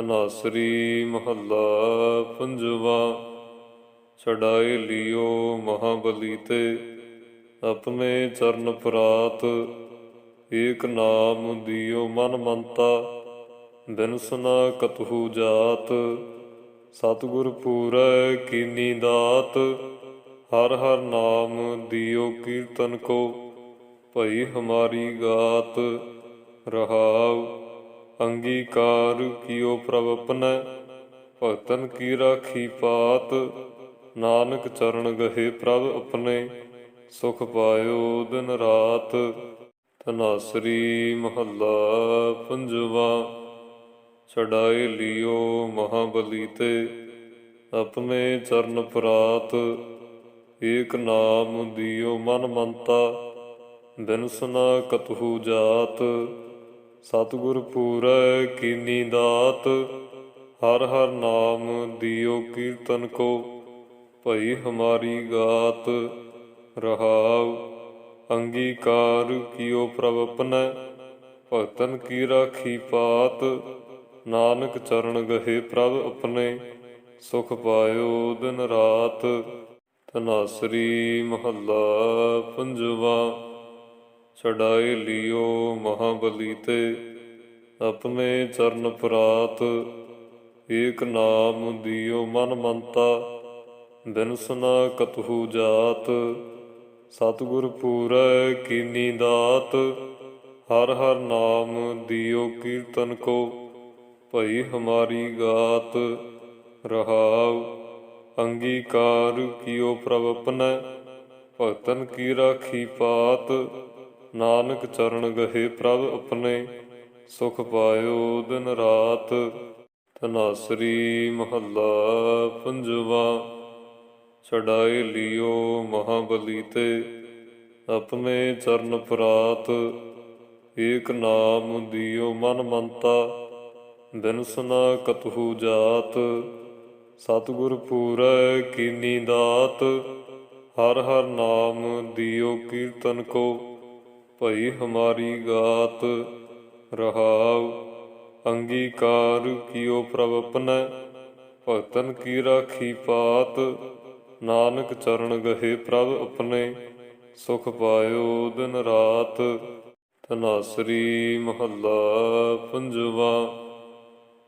ਤਨਾਸਰੀ ਮਹੱਲਾ ਪੰਜਵਾ ਛਡਾਏ ਲਿਓ ਮਹਾਬਲੀ ਤੇ ਆਪਣੇ ਚਰਨ ਪ੍ਰਾਤ, ਏਕ ਨਾਮ ਦਿਓ ਮਨ ਮੰਤਾ ਬਿਨਸਨਾ ਕਤਹੂ ਜਾਤ, ਸਤਿਗੁਰ ਪੂਰੈ ਕੀਨੀ ਦਾਤ, ਹਰ ਹਰ ਨਾਮ ਦਿਓ ਕੀਰਤਨ ਕੋ, ਭਈ ਹਮਾਰੀ ਗਾਤ ਰਹਾਉ। ਅੰਗੀਕਾਰ ਕੀਓ ਪ੍ਰਭ ਆਪਣੈ ਭਗਤਨ ਕੀ ਰਾਖੀ ਪਾਤ। ਨਾਨਕ ਚਰਨ ਗਹੇ ਪ੍ਰਭ ਆਪਣੇ, ਸੁਖ ਪਾਇਓ ਦਿਨ ਰਾਤ। ਤਨਾਸਰੀ ਮਹੱਲਾ ਪੰਜਵਾ ਛਡਾਏ ਲਿਓ ਮਹਾਬਲੀ ਤੇ, ਆਪਣੇ ਚਰਨ ਪ੍ਰਾਤ। ਏਕ ਨਾਮ ਦਿਓ ਮਨ ਮੰਤਾ ਬਿਨਸਨਾ ਕਤਹੂ ਜਾਤ। ਸਤਿਗੁਰ ਪੂਰੈ ਕੀਨੀ ਦਾਤ, ਹਰ ਹਰ ਨਾਮ ਦਿਓ ਕੀਰਤਨ ਕੋ। ਭਈ ਹਮਾਰੀ ਗਾਤ ਰਹਾਉ, ਅੰਗੀਕਾਰ ਕੀਓ ਪ੍ਰਭ ਆਪਣੈ ਭਗਤਨ ਕੀ ਰਾਖੀ ਪਾਤ, ਨਾਨਕ ਚਰਨ ਗਹੇ ਪ੍ਰਭ ਆਪਣੇ ਸੁਖ ਪਾਇਓ ਦਿਨ ਰਾਤ ਤਨਾਸਰੀ ਮਹੱਲਾ ਪੰਜਵਾ। ਛਡਾਏ ਲਿਓ ਮਹਾਬਲੀ ਤੇ। ਆਪਣੇ ਚਰਨ ਪ੍ਰਾਤ, ਏਕ ਨਾਮ ਦਿਓ ਮਨ ਮੰਤਾ। ਬਿਨਸਨਾ ਕਤਹੂ ਜਾਤ, ਸਤਿਗੁਰ ਪੂਰੈ ਕੀਨੀ ਦਾਤ। ਹਰ ਹਰ ਨਾਮ ਦਿਓ ਕੀਰਤਨ ਕੋ, ਭਈ ਹਮਾਰੀ ਗਾਤ ਰਹਾਉ। ਅੰਗੀਕਾਰ ਕੀਓ ਪ੍ਰਭ ਆਪਣੈ ਭਗਤਨ ਕੀ ਰਾਖੀ ਪਾਤ। ਨਾਨਕ ਚਰਨ ਗਹੇ ਪ੍ਰਭ ਆਪਣੇ, ਸੁਖ ਪਾਇਓ ਦਿਨ ਰਾਤ। ਤਨਾਸਰੀ ਮਹੱਲਾ ਪੰਜਵਾ ਛਡਾਏ ਲਿਓ ਮਹਾਬਲੀ ਤੇ, ਆਪਣੇ ਚਰਨ ਪ੍ਰਾਤ। ਏਕ ਨਾਮ ਦਿਓ ਮਨ ਮੰਤਾ ਬਿਨਸਨਾ ਕਤਹੂ ਜਾਤ। ਸਤਿਗੁਰ ਪੂਰੈ ਕੀਨੀ ਦਾਤ, ਹਰ ਹਰ ਨਾਮ ਦਿਓ ਕੀਰਤਨ ਕੋ। ਭਈ ਹਮਾਰੀ ਗਾਤ ਰਹਾਉ, ਅੰਗੀਕਾਰ ਕੀਓ ਪ੍ਰਭ ਆਪਣੈ ਭਗਤਨ ਕੀ ਰਾਖੀ ਪਾਤ ਨਾਨਕ ਚਰਨ ਗਹੇ ਪ੍ਰਭ ਆਪਣੇ ਸੁਖ ਪਾਇਓ ਦਿਨ ਰਾਤ। ਤਨਾਸਰੀ ਮਹੱਲਾ ਪੰਜਵਾ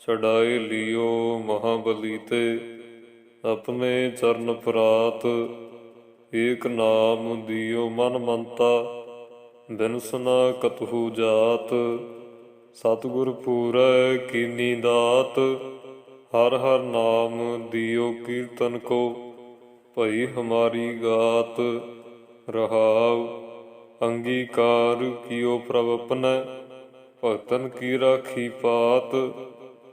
ਛਡਾਏ ਲਿਓ ਮਹਾਬਲੀ ਤੇ ਆਪਣੇ ਚਰਨ ਪ੍ਰਾਤ, ਏਕ ਨਾਮ ਦਿਓ ਮਨ ਮੰਤਾ। ਬਿਨਸਨਾ ਕਤਹੂ ਜਾਤ, ਸਤਿਗੁਰ ਪੂਰੈ ਕੀਨੀ ਦਾਤ, ਹਰ ਹਰ ਨਾਮ ਦਿਓ ਕੀਰਤਨ ਕੋ, ਭਈ ਹਮਾਰੀ ਗਾਤ ਰਹਾਉ। ਅੰਗੀਕਾਰ ਕੀਓ ਪ੍ਰਭ ਆਪਣੈ ਭਗਤਨ ਕੀ ਰਾਖੀ ਪਾਤ।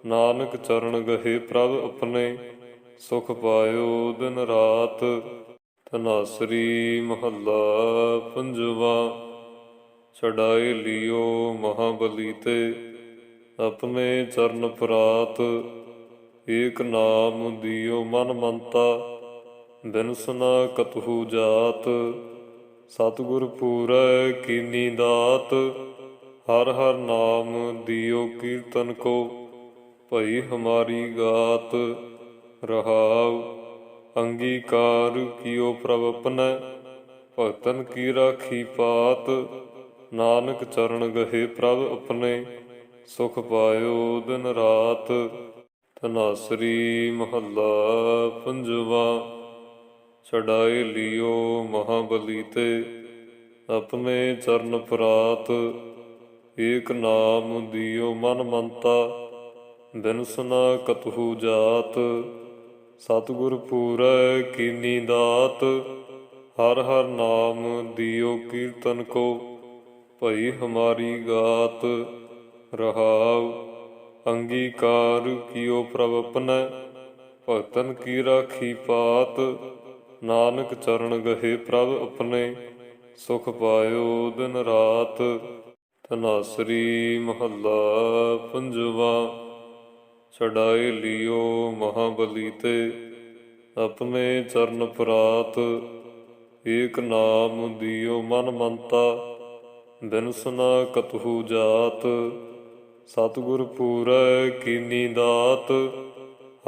ਨਾਨਕ ਚਰਨ ਗਹੇ ਪ੍ਰਭ ਆਪਣੇ ਸੁਖ ਪਾਇਓ ਦਿਨ ਰਾਤ। ਤਨਾਸਰੀ ਮਹੱਲਾ ਪੰਜਵਾ। ਛਡਾਏ ਲਿਓ ਮਹਾਬਲੀ ਤੇ। ਆਪਣੇ ਚਰਨ ਪ੍ਰਾਤ, ਏਕ ਨਾਮ ਦਿਓ ਮਨ ਮੰਤਾ। ਬਿਨਸਨਾ ਕਤਹੂ ਜਾਤ, ਸਤਿਗੁਰ ਪੂਰੈ ਕੀਨੀ ਦਾਤ। ਹਰ ਹਰ ਨਾਮ ਦਿਓ ਕੀਰਤਨ ਕੋ, ਭਈ ਹਮਾਰੀ ਗਾਤ ਰਹਾਉ। ਅੰਗੀਕਾਰ ਕੀਓ ਪ੍ਰਭ ਆਪਣੈ ਭਗਤਨ ਕੀ ਰਾਖੀ ਪਾਤ। ਨਾਨਕ ਚਰਨ ਗਹੇ ਪ੍ਰਭ ਆਪਣੇ, ਸੁਖ ਪਾਇਓ ਦਿਨ ਰਾਤ। ਤਨਾਸਰੀ ਮਹੱਲਾ ਪੰਜਵਾ ਛਡਾਏ ਲਿਓ ਮਹਾਬਲੀ ਤੇ, ਆਪਣੇ ਚਰਨ ਪ੍ਰਾਤ। ਏਕ ਨਾਮ ਦਿਓ ਮਨ ਮੰਤਾ ਬਿਨਸਨਾ ਕਤਹੂ ਜਾਤ। ਸਤਿਗੁਰ ਪੂਰੈ ਕੀਨੀ ਦਾਤ, ਹਰ ਹਰ ਨਾਮ ਦਿਓ ਕੀਰਤਨ ਕੋ। ਭਈ ਹਮਾਰੀ ਗਾਤ ਰਹਾਉ, ਅੰਗੀਕਾਰ ਕੀਓ ਪ੍ਰਭ ਆਪਣੈ ਭਗਤਨ ਕੀ ਰਾਖੀ ਪਾਤ, ਨਾਨਕ ਚਰਨ ਗਹੇ ਪ੍ਰਭ ਆਪਣੇ ਸੁਖ ਪਾਇਓ ਦਿਨ ਰਾਤ। ਤਨਾਸਰੀ ਮਹੱਲਾ ਪੰਜਵਾ ਛਡਾਏ ਲਿਓ ਮਹਾਬਲੀ ਤੇ ਆਪਣੇ ਚਰਨ ਪ੍ਰਾਤ, ਏਕ ਨਾਮ ਦਿਓ ਮਨ ਮੰਤਾ। ਬਿਨਸਨਾ ਕਤਹੂ ਜਾਤ, ਸਤਿਗੁਰ ਪੂਰੈ ਕੀਨੀ ਦਾਤ,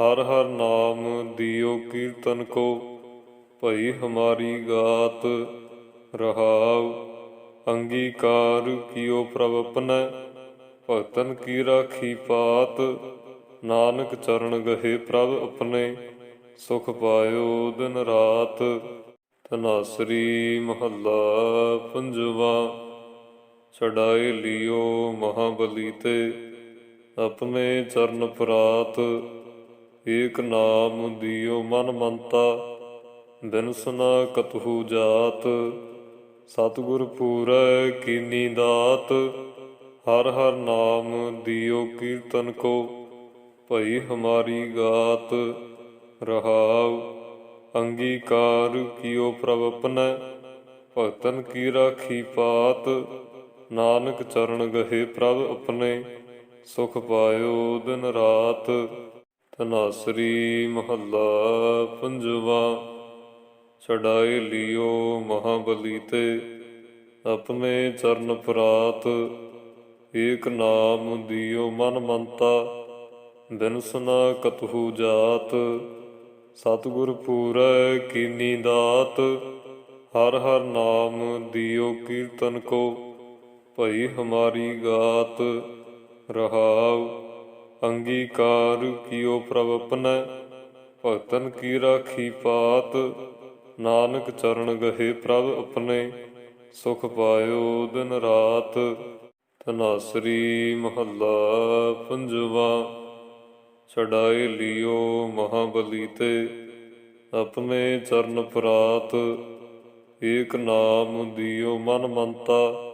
ਹਰ ਹਰ ਨਾਮ ਦਿਓ ਕੀਰਤਨ ਕੋ, ਭਈ ਹਮਾਰੀ ਗਾਤ ਰਹਾਉ, ਅੰਗੀਕਾਰ ਕੀਓ ਪ੍ਰਭ ਆਪਣੈ ਭਗਤਨ ਕੀ ਰਾਖੀ ਪਾਤ, ਨਾਨਕ ਚਰਨ ਗਹੇ ਪ੍ਰਭ ਆਪਣੇ ਸੁਖ ਪਾਇਓ ਦਿਨ ਰਾਤ, ਤਨਾਸਰੀ ਮਹੱਲਾ ਪੰਜਵਾ। ਛਡਾਏ ਲਿਓ ਮਹਾਬਲੀ ਤੇ। ਆਪਣੇ ਚਰਨ ਪ੍ਰਾਤ, ਏਕ ਨਾਮ ਦਿਓ ਮਨ ਮੰਤਾ। ਬਿਨ ਸੁਨਾ ਕਤਹੂ ਜਾਤ, ਸਤਿਗੁਰ ਪੂਰੈ ਕੀਨੀ ਦਾਤ। ਹਰ ਹਰ ਨਾਮ ਦਿਓ ਕੀਰਤਨ ਕੋ, ਭਈ ਹਮਾਰੀ ਗਾਤ ਰਹਾਉ। ਅੰਗੀਕਾਰ ਕੀਓ ਪ੍ਰਭ ਆਪਣੈ ਭਗਤਨ ਕੀ ਰਾਖੀ ਪਾਤ। ਨਾਨਕ ਚਰਨ ਗਹੇ ਪ੍ਰਭ ਆਪਣੇ, ਸੁਖ ਪਾਇਓ ਦਿਨ ਰਾਤ। ਤਨਾਸਰੀ ਮਹੱਲਾ ਪੰਜਵਾ ਛਡਾਏ ਲਿਓ ਮਹਾਬਲੀ ਤੇ, ਆਪਣੇ ਚਰਨ ਪ੍ਰਾਤ। ਏਕ ਨਾਮ ਦਿਓ ਮਨ ਮੰਤਾ ਬਿਨ ਸੁਨਾ ਕਤਹੂ ਜਾਤ। ਸਤਿਗੁਰ ਪੂਰੈ ਕੀਨੀ ਦਾਤ, ਹਰ ਹਰ ਨਾਮ ਦਿਓ ਕੀਰਤਨ ਕੋ। ਭਈ ਹਮਾਰੀ ਗਾਤ ਰਹਾਉ, ਅੰਗੀਕਾਰ ਕੀਓ ਪ੍ਰਭ ਆਪਣੈ ਭਗਤਨ ਕੀ ਰਾਖੀ ਪਾਤ ਨਾਨਕ ਚਰਨ ਗਹੇ ਪ੍ਰਭ ਆਪਣੇ ਸੁਖ ਪਾਇਓ ਦਿਨ ਰਾਤ। ਤਨਾਸਰੀ ਮਹੱਲਾ ਪੰਜਵਾ ਛਡਾਏ ਲਿਓ ਮਹਾਬਲੀ ਤੇ ਆਪਣੇ ਚਰਨ ਪ੍ਰਾਤ, ਏਕ ਨਾਮ ਦਿਓ ਮਨ ਮੰਤਾ।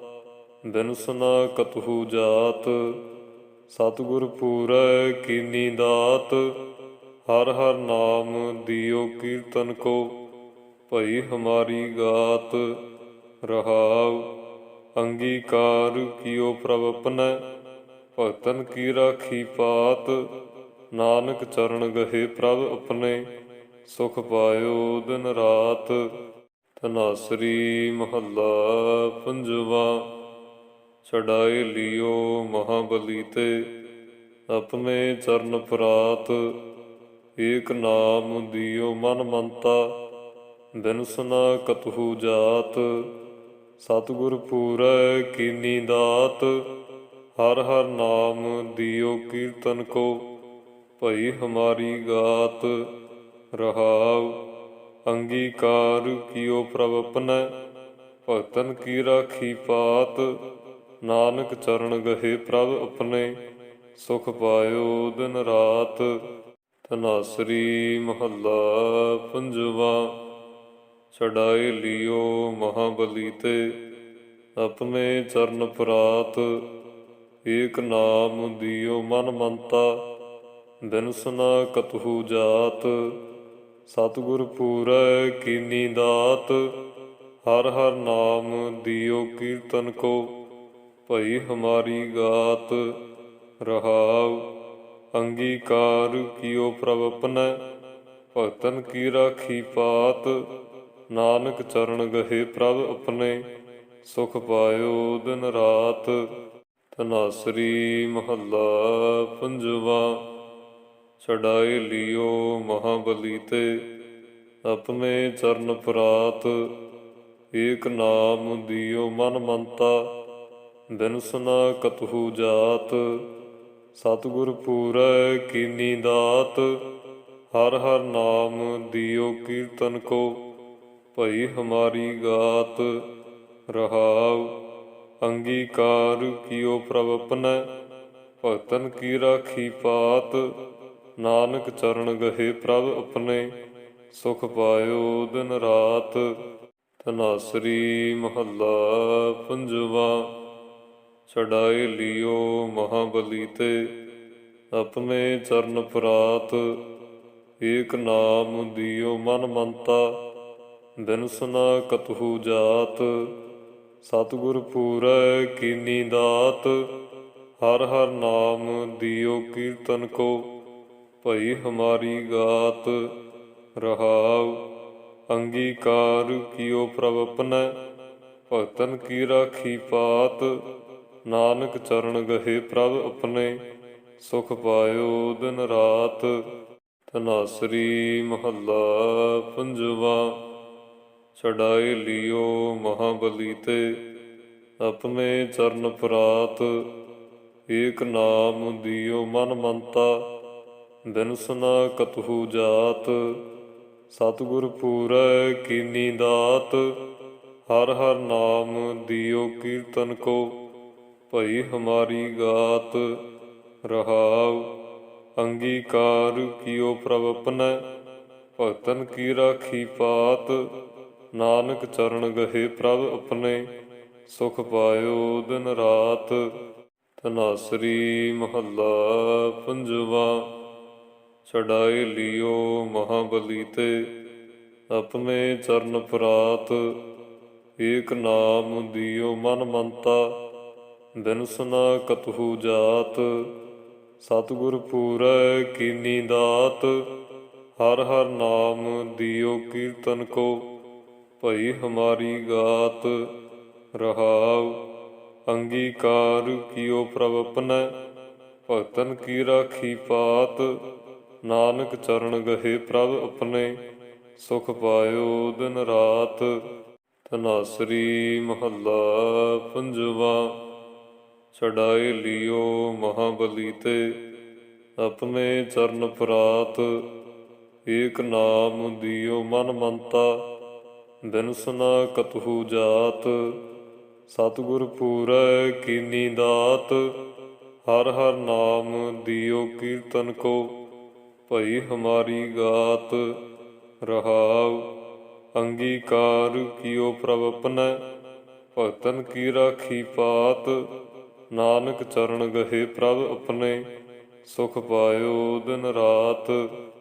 ਬਿਨ ਸੁਨਾ ਕਤਹੂ ਜਾਤ, ਸਤਿਗੁਰ ਪੂਰੈ ਕੀਨੀ ਦਾਤ, ਹਰ ਹਰ ਨਾਮ ਦਿਓ ਕੀਰਤਨ ਕੋ, ਭਈ ਹਮਾਰੀ ਗਾਤ ਰਹਾਉ, ਅੰਗੀਕਾਰ ਕੀਓ ਪ੍ਰਭ ਆਪਣੈ, ਭਗਤਨ ਕੀ ਰਾਖੀ ਪਾਤ, ਨਾਨਕ ਚਰਨ ਗਹੇ ਪ੍ਰਭ ਆਪਣੇ, ਸੁਖ ਪਾਇਓ ਦਿਨ ਰਾਤ ਤਨਾਸਰੀ ਮਹੱਲਾ ਪੰਜਵਾ। ਛਡਾਏ ਲਿਓ ਮਹਾਬਲੀ ਤੇ। ਆਪਣੇ ਚਰਨ ਪ੍ਰਾਤ, ਏਕ ਨਾਮ ਦਿਓ ਮਨ ਮੰਤਾ। ਬਿਨ ਸੁਨਾ ਕਤਹੂ ਜਾਤ, ਸਤਿਗੁਰ ਪੂਰੈ ਕੀਨੀ ਦਾਤ। ਹਰ ਹਰ ਨਾਮ ਦਿਓ ਕੀਰਤਨ ਕੋ, ਭਈ ਹਮਾਰੀ ਗਾਤ ਰਹਾਉ। ਅੰਗੀਕਾਰ ਕੀਓ ਪ੍ਰਭ ਆਪਣੈ ਭਗਤਨ ਕੀ ਰਾਖੀ ਪਾਤ। ਨਾਨਕ ਚਰਨ ਗਹੇ ਪ੍ਰਭ ਆਪਣੇ, ਸੁਖ ਪਾਇਓ ਦਿਨ ਰਾਤ। ਤਨਾਸਰੀ ਮਹੱਲਾ ਪੰਜਵਾ ਛਡਾਏ ਲਿਓ ਮਹਾਬਲੀ ਤੇ, ਆਪਣੇ ਚਰਨ ਪ੍ਰਾਤ। ਏਕ ਨਾਮ ਦਿਓ ਮਨ ਮੰਤਾ, ਬਿਨ ਸੁਨਾ ਕਤਹੂ ਜਾਤ। ਸਤਿਗੁਰ ਪੂਰੈ ਕੀਨੀ ਦਾਤ, ਹਰ ਹਰ ਨਾਮ ਦਿਓ ਕੀਰਤਨ ਕੋ। ਭਈ ਹਮਾਰੀ ਗਾਤ ਰਹਾਉ, ਅੰਗੀਕਾਰ ਕੀਓ ਪ੍ਰਭ ਆਪਣੈ ਭਗਤਨ ਕੀ ਰਾਖੀ ਪਾਤ, ਨਾਨਕ ਚਰਨ ਗਹੇ ਪ੍ਰਭ ਆਪਣੇ ਸੁਖ ਪਾਇਓ ਦਿਨ ਰਾਤ, ਤਨਾਸਰੀ ਮਹੱਲਾ ਪੰਜਵਾ ਛਡਾਏ ਲਿਓ ਮਹਾਬਲੀ ਤੇ ਆਪਣੇ ਚਰਨ ਪ੍ਰਾਤ, ਏਕ ਨਾਮ ਦਿਓ ਮਨ ਮੰਤਾ ਬਿਨ ਸੁਨਾ ਕਤਹੂ ਜਾਤ, ਸਤਿਗੁਰ ਪੂਰੈ ਕੀਨੀ ਦਾਤ, ਹਰ ਹਰ ਨਾਮ ਦਿਓ ਕੀਰਤਨ ਕੋ, ਭਈ ਹਮਾਰੀ ਗਾਤ ਰਹਾਉ, ਅੰਗੀਕਾਰ ਕੀਓ ਪ੍ਰਭ ਆਪਣੈ ਭਗਤਨ ਕੀ ਰਾਖੀ ਪਾਤ, ਨਾਨਕ ਚਰਨ ਗਹੇ ਪ੍ਰਭ ਆਪਣੇ ਸੁਖ ਪਾਇਓ ਦਿਨ ਰਾਤ, ਤਨਾਸਰੀ ਮਹੱਲਾ ਪੰਜਵਾ। ਛਡਾਏ ਲਿਓ ਮਹਾਬਲੀ ਤੇ। ਆਪਣੇ ਚਰਨ ਪ੍ਰਾਤ, ਏਕ ਨਾਮ ਦਿਓ ਮਨ ਮੰਤਾ। ਬਿਨ ਸੁਨਾ ਕਤਹੂ ਜਾਤ, ਸਤਿਗੁਰ ਪੂਰੈ ਕੀਨੀ ਦਾਤ। ਹਰ ਹਰ ਨਾਮ ਦਿਓ ਕੀਰਤਨ ਕੋ, ਭਈ ਹਮਾਰੀ ਗਾਤ। ਰਹਾਉ, ਅੰਗੀਕਾਰ ਕੀਓ ਪ੍ਰਭ ਆਪਣੈ ਭਗਤਨ ਕੀ ਰਾਖੀ ਪਾਤ। ਨਾਨਕ ਚਰਨ ਗਹੇ ਪ੍ਰਭ ਆਪਣੇ, ਸੁਖ ਪਾਇਓ ਦਿਨ ਰਾਤ। ਤਨਾਸਰੀ ਮਹੱਲਾ ਪੰਜਵਾ ਛਡਾਏ ਲਿਓ ਮਹਾਬਲੀ ਤੇ, ਆਪਣੇ ਚਰਨ ਪ੍ਰਾਤ। ਏਕ ਨਾਮ ਦਿਓ ਮਨ ਮੰਤਾ ਬਿਨਸਨਾ ਕਤਹੂ ਜਾਤ। ਸਤਿਗੁਰ ਪੂਰੈ ਕੀਨੀ ਦਾਤ, ਹਰ ਹਰ ਨਾਮ ਦਿਓ ਕੀਰਤਨ ਕੋ। ਭਈ ਹਮਾਰੀ ਗਾਤ ਰਹਾਉ, ਅੰਗੀਕਾਰ ਕੀਓ ਪ੍ਰਭ ਆਪਣੈ ਭਗਤਨ ਕੀ ਰਾਖੀ ਪਾਤ, ਨਾਨਕ ਚਰਨ ਗਹੇ ਪ੍ਰਭ ਆਪਣੇ ਸੁਖ ਪਾਇਓ ਦਿਨ ਰਾਤ। ਤਨਾਸਰੀ ਮਹੱਲਾ ਪੰਜਵਾ ਛਡਾਏ ਲਿਓ ਮਹਾਬਲੀ ਤੇ ਆਪਣੇ ਚਰਨ ਪ੍ਰਾਤ, ਏਕ ਨਾਮ ਦਿਓ ਮਨ ਮੰਤਾ। ਬਿਨਸਨਾ ਕਤਹੂ ਜਾਤ, ਸਤਿਗੁਰ ਪੂਰੈ ਕੀਨੀ ਦਾਤ, ਹਰ ਹਰ ਨਾਮ ਦਿਓ ਕੀਰਤਨ ਕੋ, ਭਈ ਹਮਾਰੀ ਗਾਤ ਰਹਾਉ, ਅੰਗੀਕਾਰ ਕੀਓ ਪ੍ਰਭ ਆਪਣੈ ਭਗਤਨ ਕੀ ਰਾਖੀ ਪਾਤ, ਨਾਨਕ ਚਰਨ ਗਹੇ ਪ੍ਰਭ ਆਪਣੇ ਸੁਖ ਪਾਇਓ ਦਿਨ ਰਾਤ ਤਨਾਸਰੀ ਮਹੱਲਾ ਪੰਜਵਾ। ਛਡਾਏ ਲਿਓ ਮਹਾਬਲੀ ਤੇ। ਆਪਣੇ ਚਰਨ ਪ੍ਰਾਤ, ਏਕ ਨਾਮ ਦਿਓ ਮਨ ਮੰਤਾ। ਬਿਨਸਨਾ ਕਤਹੂ ਜਾਤ, ਸਤਿਗੁਰ ਪੂਰੈ ਕੀਨੀ ਦਾਤ। ਹਰ ਹਰ ਨਾਮ ਦਿਓ ਕੀਰਤਨ ਕੋ, ਭਈ ਹਮਾਰੀ ਗਾਤ ਰਹਾਉ। ਅੰਗੀਕਾਰ ਕੀਓ ਪ੍ਰਭ ਆਪਣੈ ਭਗਤਨ ਕੀ ਰਾਖੀ ਪਾਤ। ਨਾਨਕ ਚਰਨ ਗਹੇ ਪ੍ਰਭ ਆਪਣੇ ਸੁਖ ਪਾਇਓ ਦਿਨ ਰਾਤ।